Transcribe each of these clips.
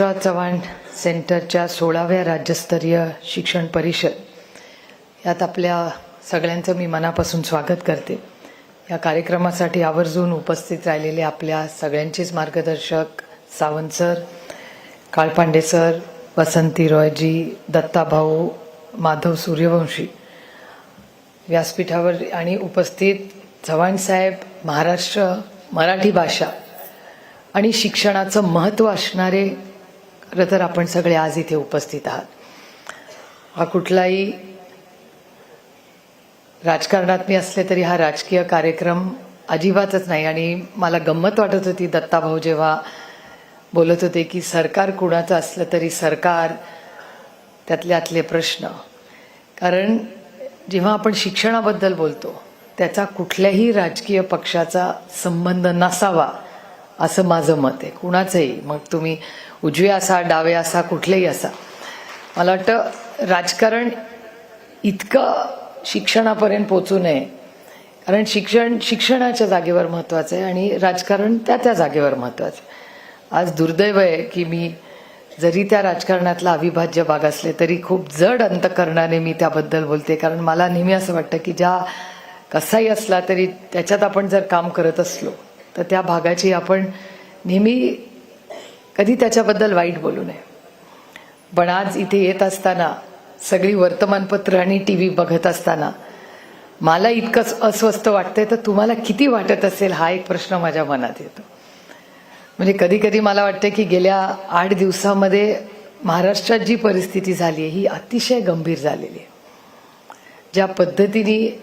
चव्हाण सेंटरच्या सोळाव्या राज्यस्तरीय शिक्षण परिषद. यात आपल्या सगळ्यांचं मी मनापासून स्वागत करते. या कार्यक्रमासाठी आवर्जून उपस्थित राहिलेले आपल्या सगळ्यांचेच मार्गदर्शक सावंत सर काळपांडे सर वसंती रॉयजी दत्ताभाऊ माधव सूर्यवंशी. व्यासपीठावर आणि उपस्थित चव्हाण साहेब महाराष्ट्र मराठी भाषा आणि शिक्षणाचं महत्त्व असणारे खरं तर आपण सगळे आज इथे उपस्थित आहात. हा कुठलाही राजकारणात मी असले तरी हा राजकीय कार्यक्रम अजिबातच नाही. आणि मला गंमत वाटत होती दत्ताभाऊ जेव्हा बोलत होते की सरकार कुणाचं असलं तरी सरकार त्यातले आतले प्रश्न. कारण जेव्हा आपण शिक्षणाबद्दल बोलतो त्याचा कुठल्याही राजकीय पक्षाचा संबंध नसावा असं माझं मत आहे. कुणाचंही. मग तुम्ही उजवे असा डावे असा कुठलेही असा. मला वाटतं राजकारण इतकं शिक्षणापर्यंत पोचू नये. कारण शिक्षण शिक्षणाच्या जागेवर महत्त्वाचं आहे आणि राजकारण त्या त्या जागेवर महत्त्वाचं आहे. आज दुर्दैव आहे की मी जरी त्या राजकारणातला अविभाज्य भाग असले तरी खूप जड अंतकरणाने मी त्याबद्दल बोलते. कारण मला नेहमी असं वाटतं की ज्या कसाही असला तरी त्याच्यात आपण जर काम करत असलो तर त्या भागाची आपण नेहमी कधी त्याच्याबद्दल वाईट बोलू नये. पण आज इथे येत असताना सगळी वर्तमानपत्र आणि टी व्ही बघत असताना मला इतकंच अस्वस्थ वाटतंय तर तुम्हाला किती वाटत असेल? हा एक प्रश्न माझ्या मनात येतो. म्हणजे कधी कधी मला वाटतं की गेल्या आठ दिवसामध्ये महाराष्ट्रात जी परिस्थिती झाली आहे ही अतिशय गंभीर झालेली आहे. ज्या पद्धतीने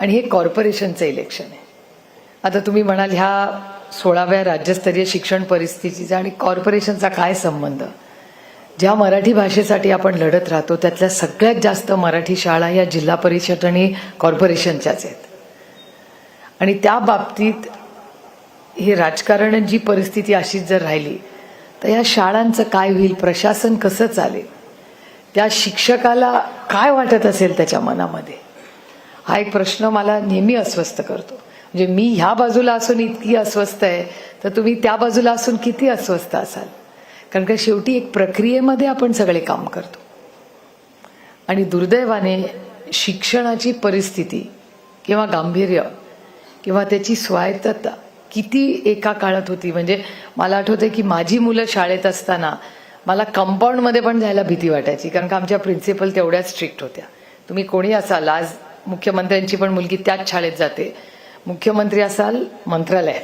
आणि हे कॉर्पोरेशनचं इलेक्शन आहे. आता तुम्ही म्हणाल ह्या सोळाव्या राज्यस्तरीय शिक्षण परिस्थितीचा आणि कॉर्पोरेशनचा काय संबंध? ज्या मराठी भाषेसाठी आपण लढत राहतो त्यातल्या सगळ्यात जास्त मराठी शाळा या जिल्हा परिषद आणि कॉर्पोरेशनच्याच आहेत. आणि त्या बाबतीत हे राजकारण जी परिस्थिती अशीच जर राहिली तर या शाळांचं काय होईल? प्रशासन कसं चालेल? त्या शिक्षकाला काय वाटत असेल त्याच्या मनामध्ये? हा एक प्रश्न मला नेहमी अस्वस्थ करतो. म्हणजे मी ह्या बाजूला असून इतकी अस्वस्थ आहे तर तुम्ही त्या बाजूला असून किती अस्वस्थ असाल? कारण का शेवटी एक प्रक्रियेमध्ये आपण सगळे काम करतो. आणि दुर्दैवाने शिक्षणाची परिस्थिती किंवा गांभीर्य किंवा त्याची स्वायत्तता किती एका काळात होती. म्हणजे मला आठवतं की माझी मुलं शाळेत असताना मला कंपाऊंडमध्ये पण जायला भीती वाटायची कारण का आमच्या प्रिन्सिपल तेवढ्याच स्ट्रिक्ट होत्या. तुम्ही कोणी असाल आज मुख्यमंत्र्यांची पण मुलगी त्याच शाळेत जाते मुख्यमंत्री असाल मंत्रालयात.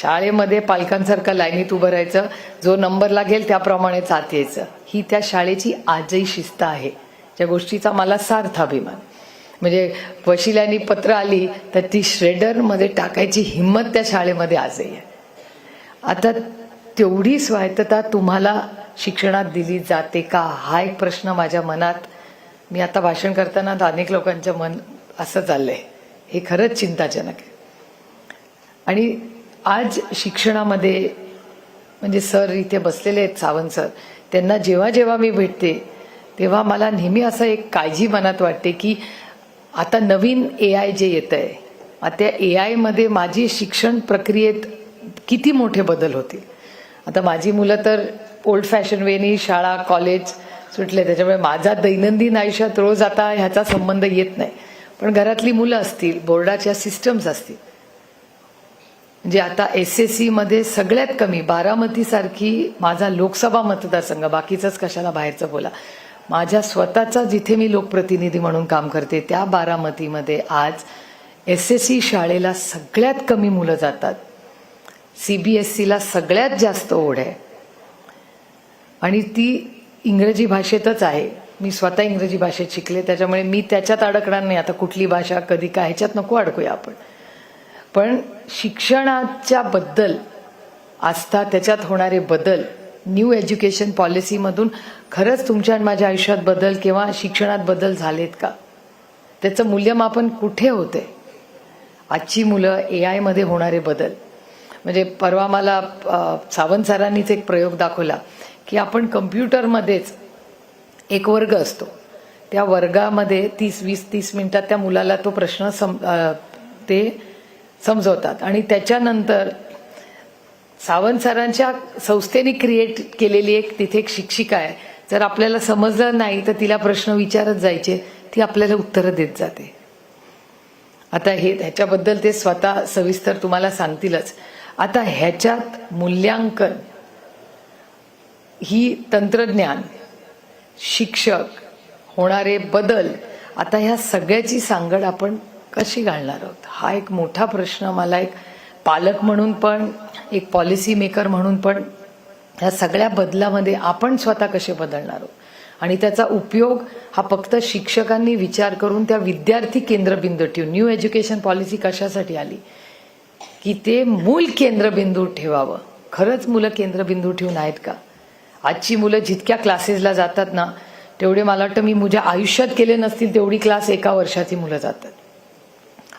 शाळेमध्ये पालकांसारखं लाईनीत उभं राहायचं जो नंबर लागेल त्याप्रमाणेच आत यायचं. ही त्या शाळेची आजही शिस्त आहे. ज्या गोष्टीचा मला सार्थ अभिमान. म्हणजे वशिल्यानी पत्र आली तर ती श्रेडरमध्ये टाकायची हिंमत त्या शाळेमध्ये आजही आहे. आता तेवढी स्वायत्तता तुम्हाला शिक्षणात दिली जाते का? हा एक प्रश्न माझ्या मनात. मी आता भाषण करताना अनेक लोकांचं मन असं चाललंय. हे खरंच चिंताजनक आहे. आणि आज शिक्षणामध्ये म्हणजे सर इथे बसलेले आहेत सावंत सर त्यांना जेव्हा जेव्हा मी भेटते तेव्हा मला नेहमी असं एक काळजी मनात वाटते की आता नवीन ए आय जे येत आहे आता त्या ए आयमध्ये माझी शिक्षण प्रक्रियेत किती मोठे बदल होतील? आता माझी मुलं तर ओल्ड फॅशन वेनी शाळा कॉलेज सुटले त्याच्यामुळे माझा दैनंदिन आयुष्यात रोज आता ह्याचा संबंध येत नाही. पण घरातली मुलं असतील बोर्डाच्या सिस्टम्स असतील म्हणजे आता एस एस सीमध्ये सगळ्यात कमी बारामतीसारखी माझा लोकसभा मतदारसंघ बाकीचंच कशाला बाहेरचं बोला. माझ्या स्वतःचा जिथे मी लोकप्रतिनिधी म्हणून काम करते त्या बारामतीमध्ये आज एस एस सी शाळेला सगळ्यात कमी मुलं जातात. सी बी एस सीला सगळ्यात जास्त ओढ आहे. आणि ती इंग्रजी भाषेतच आहे. मी स्वतः इंग्रजी भाषेत शिकले त्याच्यामुळे मी त्याच्यात अडकणार नाही. आता कुठली भाषा कधी काय ह्याच्यात नको अडकूया आपण. पण शिक्षणाच्या बद्दल आस्था त्याच्यात होणारे बदल न्यू एज्युकेशन पॉलिसीमधून खरंच तुमच्या आणि माझ्या आयुष्यात बदल किंवा शिक्षणात बदल झालेत का? त्याचं मूल्यमापन कुठे होते? आजची मुलं ए आयमध्ये होणारे बदल. म्हणजे परवा मला सावंत सरांनीच एक प्रयोग दाखवला की आपण कम्प्युटरमध्येच एक वर्ग असतो. त्या वर्गामध्ये तीस वीस तीस मिनिटात त्या मुलाला तो प्रश्न सम ते समजवतात. आणि त्याच्यानंतर सावंत सरांच्या संस्थेने क्रिएट केलेली एक तिथे एक शिक्षिका आहे. जर आपल्याला समजलं नाही तर तिला प्रश्न विचारत जायचे. ती आपल्याला उत्तरं देत जाते. आता हे ह्याच्याबद्दल ते स्वतः सविस्तर तुम्हाला सांगतीलच. आता ह्याच्यात मूल्यांकन ही तंत्रज्ञान शिक्षक होणारे बदल आता ह्या सगळ्याची सांगड आपण कशी घालणार आहोत? हा एक मोठा प्रश्न मला एक पालक म्हणून पण एक पॉलिसी मेकर म्हणून पण ह्या सगळ्या बदलामध्ये आपण स्वतः कसे बदलणार आहोत? आणि त्याचा उपयोग हा फक्त शिक्षकांनी विचार करून त्या विद्यार्थी केंद्रबिंदू ठेवून न्यू एज्युकेशन पॉलिसी कशासाठी आली? की ते मूल केंद्रबिंदू ठेवावं. खरंच मुलं केंद्रबिंदू ठेवून आहेत का? आजची मुलं जितक्या क्लासेसला जातात ना तेवढे मला वाटतं मी माझ्या आयुष्यात केले नसतील तेवढी क्लास एका वर्षाची मुलं जातात.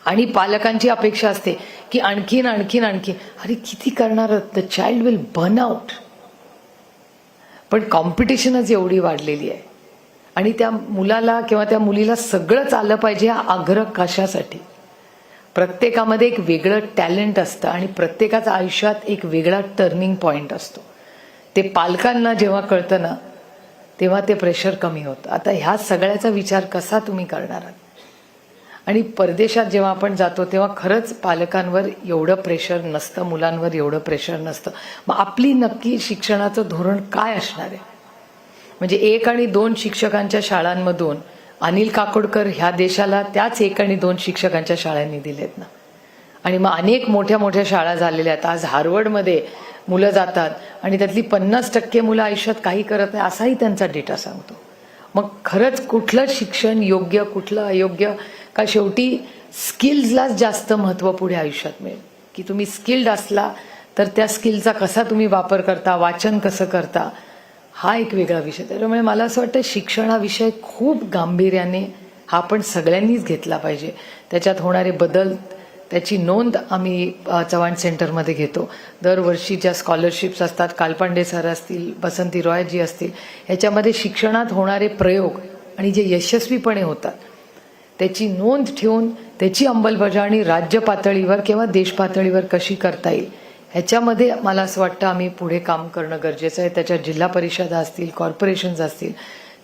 आणि पालकांची अपेक्षा असते की आणखीन आणखीन आणखीन. अरे किती करणार? The child will burn out पण कॉम्पिटिशनच एवढी वाढलेली आहे. आणि त्या मुलाला किंवा त्या मुलीला सगळंच आलं पाहिजे हा आग्रह कशासाठी? प्रत्येकामध्ये एक वेगळं टॅलेंट असतं आणि प्रत्येकाच्या आयुष्यात एक वेगळा टर्निंग पॉईंट असतो. ते पालकांना जेव्हा कळतं ना तेव्हा ते प्रेशर कमी होतं. आता ह्या सगळ्याचा विचार कसा तुम्ही करणार आहात? आणि परदेशात जेव्हा आपण जातो तेव्हा खरंच पालकांवर एवढं प्रेशर नसतं मुलांवर एवढं प्रेशर नसतं. मग आपली नक्की शिक्षणाचं धोरण काय असणार आहे? म्हणजे एक आणि दोन शिक्षकांच्या शाळांमधून अनिल काकोडकर ह्या देशाला त्याच एक आणि दोन शिक्षकांच्या शाळांनी दिलेत ना. आणि मग अनेक मोठ्या मोठ्या शाळा झालेल्या आहेत. आज हार्वर्डमध्ये मुलं जातात आणि त्यातली पन्नास टक्के मुलं आयुष्यात काही करत नाही असाही त्यांचा डेटा सांगतो. मग खरंच कुठलं शिक्षण योग्य कुठलं अयोग्य? का शेवटी स्किल्सलाच जास्त महत्त्व पुढे आयुष्यात मिळेल. की तुम्ही स्किल्ड असला तर त्या स्किलचा कसा तुम्ही वापर करता वाचन कसं करता हा एक वेगळा विषय. त्याच्यामुळे मला असं वाटतं शिक्षण हा विषय खूप गांभीर्याने हा आपण सगळ्यांनीच घेतला पाहिजे. त्याच्यात होणारे बदल त्याची नोंद आम्ही चव्हाण सेंटरमध्ये घेतो. दरवर्षी ज्या स्कॉलरशिप्स असतात कालपांडे सर असतील बसंती रॉयजी असतील ह्याच्यामध्ये शिक्षणात होणारे प्रयोग आणि जे यशस्वीपणे होतात त्याची नोंद ठेवून त्याची अंमलबजावणी राज्य पातळीवर किंवा देश पातळीवर कशी करता येईल ह्याच्यामध्ये मला असं वाटतं आम्ही पुढे काम करणं गरजेचं आहे. त्याच्यात जिल्हा परिषदा असतील कॉर्पोरेशन्स असतील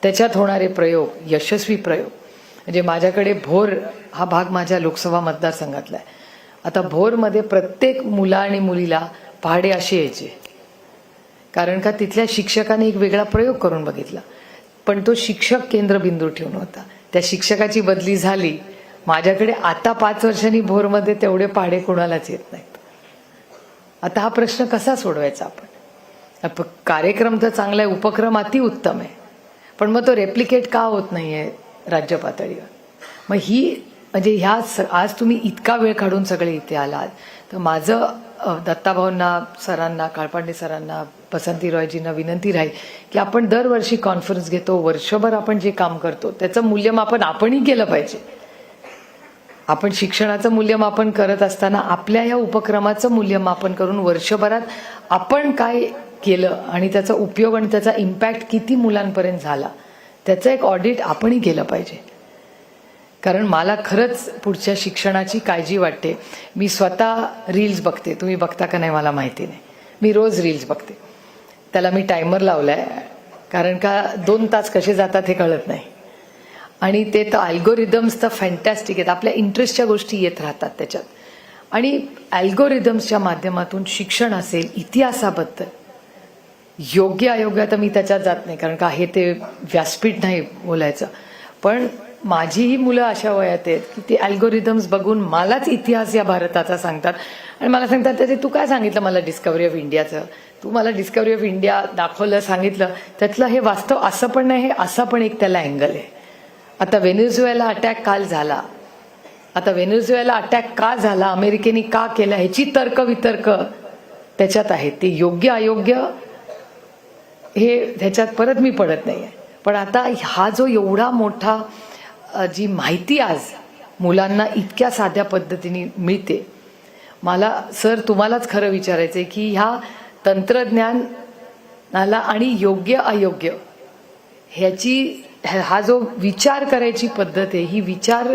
त्याच्यात होणारे प्रयोग यशस्वी प्रयोग. म्हणजे माझ्याकडे भोर हा भाग माझ्या लोकसभा मतदारसंघातला आहे. आता भोरमध्ये प्रत्येक मुला आणि मुलीला पहाडे असे यायचे. कारण का तिथल्या शिक्षकाने एक वेगळा प्रयोग करून बघितला. पण तो शिक्षक केंद्रबिंदू ठेवून होता. त्या शिक्षकाची बदली झाली. माझ्याकडे आता पाच वर्षांनी भोरमध्ये तेवढे पाडे कोणालाच येत नाहीत. आता हा प्रश्न कसा सोडवायचा आपण? कार्यक्रम तर चांगला आहे उपक्रम अतिउत्तम आहे. पण मग तो रेप्लिकेट का होत नाहीये राज्य पातळीवर मग ही म्हणजे ह्या स- आज तुम्ही इतका वेळ काढून सगळे इथे आलात. तर माझं दत्ताभाऊंना सरांना काळपांडे सरांना बसंती रॉयजींना विनंती राहील की आपण दरवर्षी कॉन्फरन्स घेतो वर्षभर आपण जे काम करतो त्याचं मूल्यमापन आपणही केलं पाहिजे. आपण शिक्षणाचं मूल्यमापन करत असताना आपल्या या उपक्रमाचं मूल्यमापन करून वर्षभरात आपण काय केलं आणि त्याचा उपयोग आणि त्याचा इम्पॅक्ट किती मुलांपर्यंत झाला त्याचं एक ऑडिट आपणही केलं पाहिजे. कारण मला खरंच पुढच्या शिक्षणाची काळजी वाटते. मी स्वतः रील्स बघते. तुम्ही बघता का नाही मला माहिती नाही. मी रोज रील्स बघते. त्याला मी टायमर लावलाय. कारण का दोन तास कसे जातात हे कळत नाही. आणि ते तर अल्गोरिदम्स तर फॅन्टॅस्टिक आहेत. आपल्या इंटरेस्टच्या गोष्टी येत राहतात त्याच्यात. आणि अल्गोरिदम्सच्या माध्यमातून शिक्षण असेल इतिहासाबद्दल. योग्य अयोग्य तर मी त्याच्यात जात नाही. कारण का हे ते व्यासपीठ नाही बोलायचं. पण माझीही मुलं अशा वयात आहेत की ते अल्गोरिदम्स बघून मलाच इतिहास या भारताचा सांगतात. आणि मला सांगतात त्याचे तू काय सांगितलं मला डिस्कवरी ऑफ इंडियाचं तू मला डिस्कवरी ऑफ इंडिया दाखवलं सांगितलं. त्यातलं हे वास्तव असं पण नाही हे असं पण एक त्याला अँगल आहे. आता व्हेनेझुएला अटॅक काल झाला. आता व्हेनेझुएला अटॅक का झाला? अमेरिकेने का केला? ह्याची तर्क वितर्क त्याच्यात आहे ते योग्य अयोग्य हे ह्याच्यात परत मी पडत नाही आहे पण आता हा जो एवढा मोठा जी माहिती आज मुलांना इतक्या साध्या पद्धतीने मिळते. मला सर तुम्हालाच खरं विचारायचं आहे की ह्या तंत्रज्ञानाला आणि योग्य अयोग्य ह्याची हा जो विचार करायची पद्धत आहे ही विचार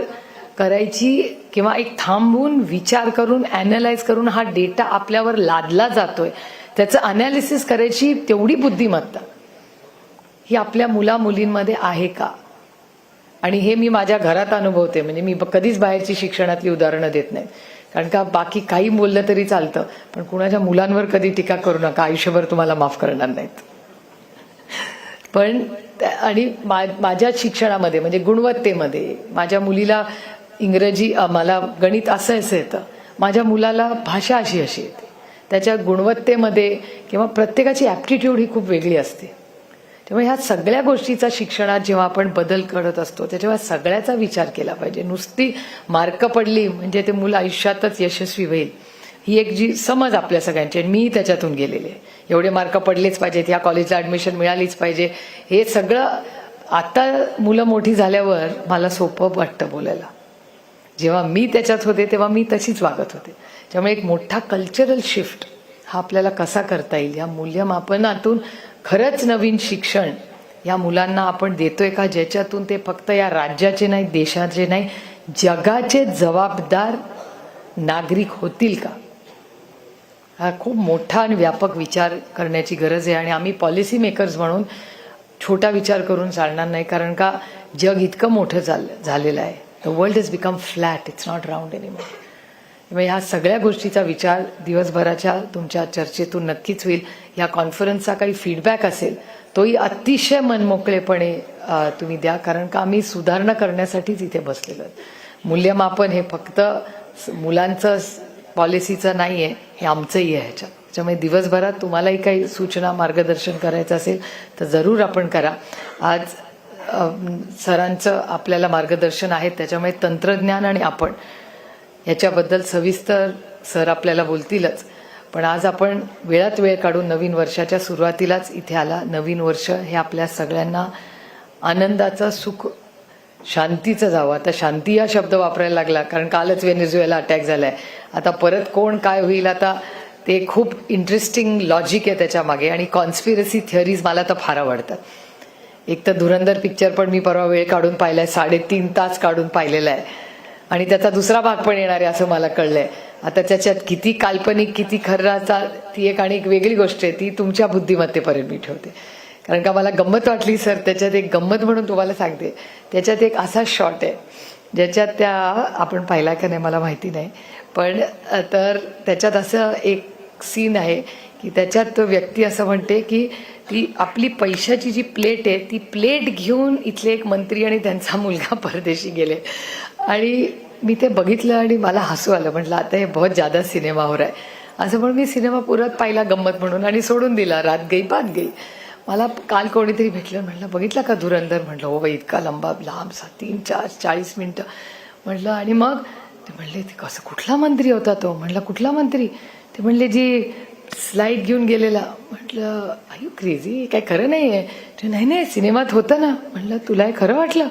करायची किंवा एक थांबून विचार करून अॅनलाइज करून हा डेटा आपल्यावर लादला जातोय त्याचं अनालिसिस करायची तेवढी बुद्धिमत्ता ही आपल्या मुला मुलींमध्ये आहे का? आणि हे मी माझ्या घरात अनुभवते. म्हणजे मी कधीच बाहेरची शिक्षणातली उदाहरणं देत नाही. कारण का बाकी काही बोललं तरी चालतं पण कुणाच्या मुलांवर कधी टीका करू नका. आयुष्यभर तुम्हाला माफ करणार नाहीत. पण त्या- आणि मा- माझ्या शिक्षणामध्ये म्हणजे गुणवत्तेमध्ये माझ्या मुलीला इंग्रजी मला गणित असं असं येतं. माझ्या मुलाला भाषा अशी अशी येते. त्याच्या गुणवत्तेमध्ये किंवा प्रत्येकाची ॲप्टिट्यूड ही खूप वेगळी असते. त्यामुळे ह्या सगळ्या गोष्टीचा शिक्षणात जेव्हा आपण बदल करत असतो त्याच्यावर सगळ्याचा विचार केला पाहिजे. नुसती मार्क पडली म्हणजे ते मुलं आयुष्यातच यशस्वी होईल. ही एक जी समज आपल्या सगळ्यांची आणि मीही त्याच्यातून गेलेले आहे. एवढे मार्क पडलेच पाहिजेत ह्या कॉलेजला ॲडमिशन मिळालीच पाहिजे. हे सगळं आता मुलं मोठी झाल्यावर मला सोपं वाटतं बोलायला. जेव्हा मी त्याच्यात होते तेव्हा मी तशीच वागत होते. त्यामुळे एक मोठा कल्चरल शिफ्ट हा आपल्याला कसा करता येईल? या मूल्यमापनातून खरंच नवीन शिक्षण या मुलांना आपण देतोय का? ज्याच्यातून ते फक्त या राज्याचे नाही देशाचे नाही जगाचे जबाबदार नागरिक होतील का? हा खूप मोठा आणि व्यापक विचार करण्याची गरज आहे आणि आम्ही पॉलिसी मेकर्स म्हणून छोटा विचार करून चालणार नाही कारण का जग इतकं मोठं झालं झालेलं आहे. The world is become flat it's not round anymore त्यामुळे ह्या सगळ्या गोष्टीचा विचार दिवसभराच्या तुमच्या चर्चेतून नक्कीच होईल. या कॉन्फरन्सचा काही फीडबॅक असेल तोही अतिशय मनमोकळेपणे तुम्ही द्या. कारण का आम्ही सुधारणा करण्यासाठीच इथे बसलेलो आहोत. मूल्यमापन हे फक्त मुलांचं पॉलिसीचं नाही आहे हे आमचंही आहे ह्याच्यात. त्याच्यामुळे दिवसभरात तुम्हालाही काही सूचना मार्गदर्शन करायचं असेल तर जरूर आपण करा. आज सरांचं आपल्याला मार्गदर्शन आहे त्याच्यामुळे तंत्रज्ञान आणि आपण ह्याच्याबद्दल सविस्तर सर आपल्याला बोलतीलच. पण आज आपण वेळात वेळ काढून नवीन वर्षाच्या सुरुवातीलाच इथे आला. नवीन वर्ष हे आपल्या सगळ्यांना आनंदाचं सुख शांतीचं जावं. आता शांती हा शब्द वापरायला लागला कारण कालच वेनेझुएला अटॅक झालाय. आता परत कोण काय होईल आता ते खूप इंटरेस्टिंग लॉजिक आहे त्याच्यामागे आणि कॉन्स्पिरसी थिअरीज मला तर फार आवडतात. एक तर धुरंधर पिक्चर पण मी परवा वेळ काढून पाहिलाय साडेतीन तास काढून पाहिलेला आहे. आणि त्याचा दुसरा भाग पण येणार आहे असं मला कळलंय. आता त्याच्यात किती काल्पनिक किती खर्राचा ती एक आणि एक वेगळी गोष्ट आहे ती तुमच्या बुद्धिमत्तेपर्यंत मी ठेवते. कारण का मला गंमत वाटली सर. त्याच्यात एक गंमत म्हणून तुम्हाला सांगते. त्याच्यात एक असा शॉट आहे ज्याच्यात त्या आपण पाहिला का नाही मला माहिती नाही. पण तर त्याच्यात असं एक सीन आहे की त्याच्यात तो व्यक्ती असं म्हणते की ती आपली पैशाची जी प्लेट आहे ती प्लेट घेऊन इथले एक मंत्री आणि त्यांचा मुलगा परदेशी गेले. आणि मी ते बघितलं आणि मला हसू आलं. म्हटलं आता हे बहुत जादा सिनेमा हो रहा है. असं म्हणून मी सिनेमा पुरत पाहिला गंमत म्हणून आणि सोडून दिला. रात गई बात गई. मला काल कोणीतरी भेटलं. म्हटलं बघितलं का धुरंधर? म्हटलं हो बाई इतका लंबा लांबसा तीन चार चाळीस मिनटं. म्हटलं आणि मग? ते म्हणले ते कसं कुठला मंत्री होता तो? म्हटलं कुठला मंत्री? ते म्हणले जी स्लाईड घेऊन गेलेला. म्हटलं आयु क्रेझी काय खरं नाही आहे ते नाही नाही सिनेमात होतं ना. म्हटलं तुला हे खरं वाटलं.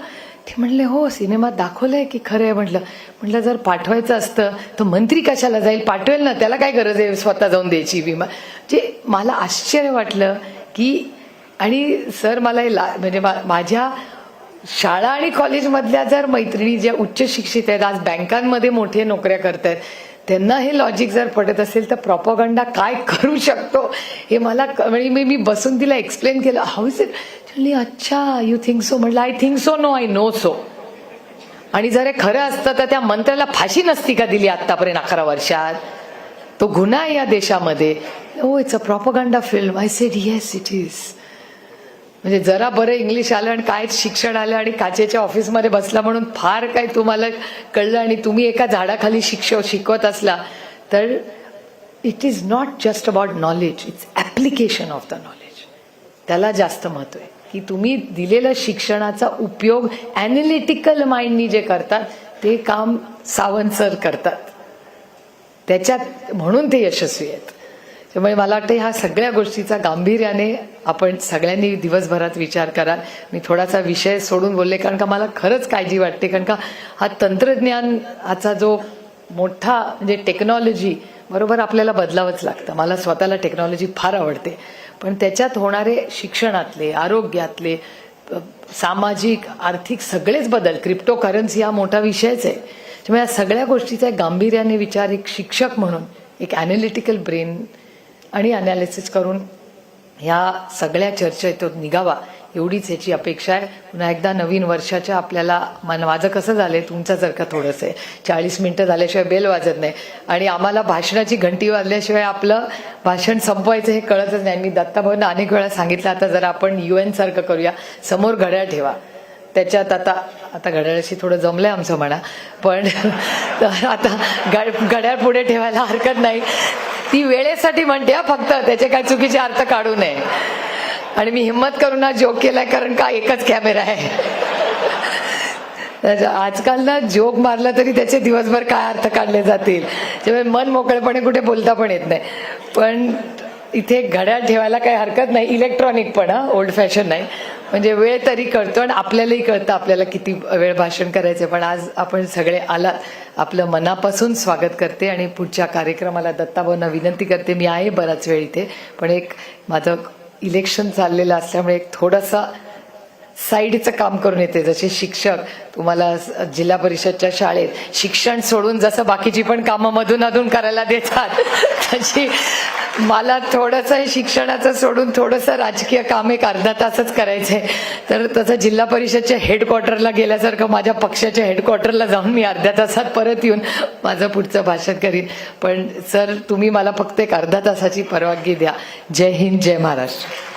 ते म्हणले हो सिनेमात दाखवलंय की खरं आहे म्हटलं म्हटलं जर पाठवायचं असतं तर मंत्री कशाला जाईल? पाठवेल ना त्याला काय गरज आहे स्वतः जाऊन द्यायची विमा? जे मला आश्चर्य वाटलं की आणि सर मला हे ला म्हणजे मा- माझ्या शाळा आणि कॉलेजमधल्या जर मैत्रिणी ज्या उच्च शिक्षित आहेत आज बँकांमध्ये मोठे नोकऱ्या करत आहेत त्यांना हे लॉजिक जर पडत असेल तर प्रॉपगंडा काय करू शकतो? हे मला म्हणजे मी मी बसून तिला एक्सप्लेन केलं हाऊ इज इट म्हणली अच्छा यू थिंक सो म्हटलं I think so no I know so आणि जर हे खरं असतं तर त्या मंत्र्याला फाशी नसती का दिली आत्तापर्यंत अकरा वर्षात? तो गुन्हा आहे या देशामध्ये. ओ it's a propaganda film I said yes it is म्हणजे जरा बरं इंग्लिश आलं आणि काय शिक्षण आलं आणि काचेच्या ऑफिसमध्ये बसला म्हणून फार काय तुम्हाला कळलं आणि तुम्ही एका झाडाखाली शिक्षक शिकवत असला तर it is not just about knowledge it's application of the knowledge त्याला जास्त महत्त्व आहे. की तुम्ही दिलेलं शिक्षणाचा उपयोग ॲनालिटिकल माइंडनी जे करतात ते काम सावंत सर करतात. त्याच्यात म्हणून ते यशस्वी आहेत. त्यामुळे मला वाटतं ह्या सगळ्या गोष्टीचा गांभीर्याने आपण सगळ्यांनी दिवसभरात विचार करा मी थोडासा विषय सोडून बोलले कारण का मला खरंच काळजी वाटते कारण का हा तंत्रज्ञानाचा जो मोठा म्हणजे टेक्नॉलॉजी बरोबर आपल्याला बदलावंच लागतं. मला स्वतःला टेक्नॉलॉजी फार आवडते. पण त्याच्यात होणारे शिक्षणातले आरोग्यातले सामाजिक आर्थिक सगळेच बदल. क्रिप्टो करन्सी हा मोठा विषयच आहे. त्यामुळे या सगळ्या गोष्टीचा एक गांभीर्याने विचार एक शिक्षक म्हणून एक ॲनालिटिकल ब्रेन आणि अनालिसिस करून ह्या सगळ्या चर्चेतून निघावा. एवढीच याची अपेक्षा आहे. पुन्हा एकदा नवीन वर्षाच्या आपल्याला मन माझं कसं झालंय तुमचं जर का थोडंसं आहे. चाळीस मिनटं झाल्याशिवाय बेल वाजत नाही. आणि आम्हाला भाषणाची घंटी वाजल्याशिवाय आपलं भाषण संपवायचं हे कळतच नाही. मी दत्ताभाऊंना अनेक वेळा सांगितलं आता जरा आपण यू एन सारखं करूया. समोर घड्याळ ठेवा. त्याच्यात आता आता घड्याळाशी थोडं जमलंय आमचं म्हणा. पण आता घड घड्याळ पुढे ठेवायला हरकत नाही. ती वेळेसाठी म्हणते फक्त त्याचे काय चुकीचे अर्थ काढू नये. आणि मी हिंमत करून हा जोक केलाय कारण का एकच कॅमेरा आहे. आजकाल ना जोक मारला तरी त्याचे दिवसभर काय अर्थ काढले जातील? त्यामुळे मन मोकळेपणे कुठे बोलता पण येत नाही. पण इथे घड्याळ ठेवायला काही हरकत नाही. इलेक्ट्रॉनिक पण हा ओल्ड फॅशन नाही. म्हणजे वेळ तरी कळतो आणि आपल्यालाही कळतं आपल्याला किती वेळ भाषण करायचं. पण आज आपण सगळे आलात. आपलं मनापासून स्वागत करते आणि पुढच्या कार्यक्रमाला दत्ताभाऊंना विनंती करते. मी आहे बराच वेळ इथे. पण एक माझं इलेक्शन चाललेलं असल्यामुळे एक थोडासा साईडचं काम करून येते. जसे शिक्षक तुम्हाला जिल्हा परिषदच्या शाळेत शिक्षण सोडून जसं बाकीची पण कामं मधून अधून करायला देतात तशी मला थोडंसं शिक्षणाचं सोडून थोडंसं राजकीय काम एक अर्धा तासच करायचंय. तर तसं जिल्हा परिषदच्या हेडक्वार्टरला गेल्यासारखं माझ्या पक्षाच्या हेडक्वार्टरला जाऊन मी अर्ध्या तासात परत येऊन माझं पुढचं भाषण करीन. पण सर तुम्ही मला फक्त एक अर्धा तासाची परवानगी द्या. जय हिंद जय महाराष्ट्र.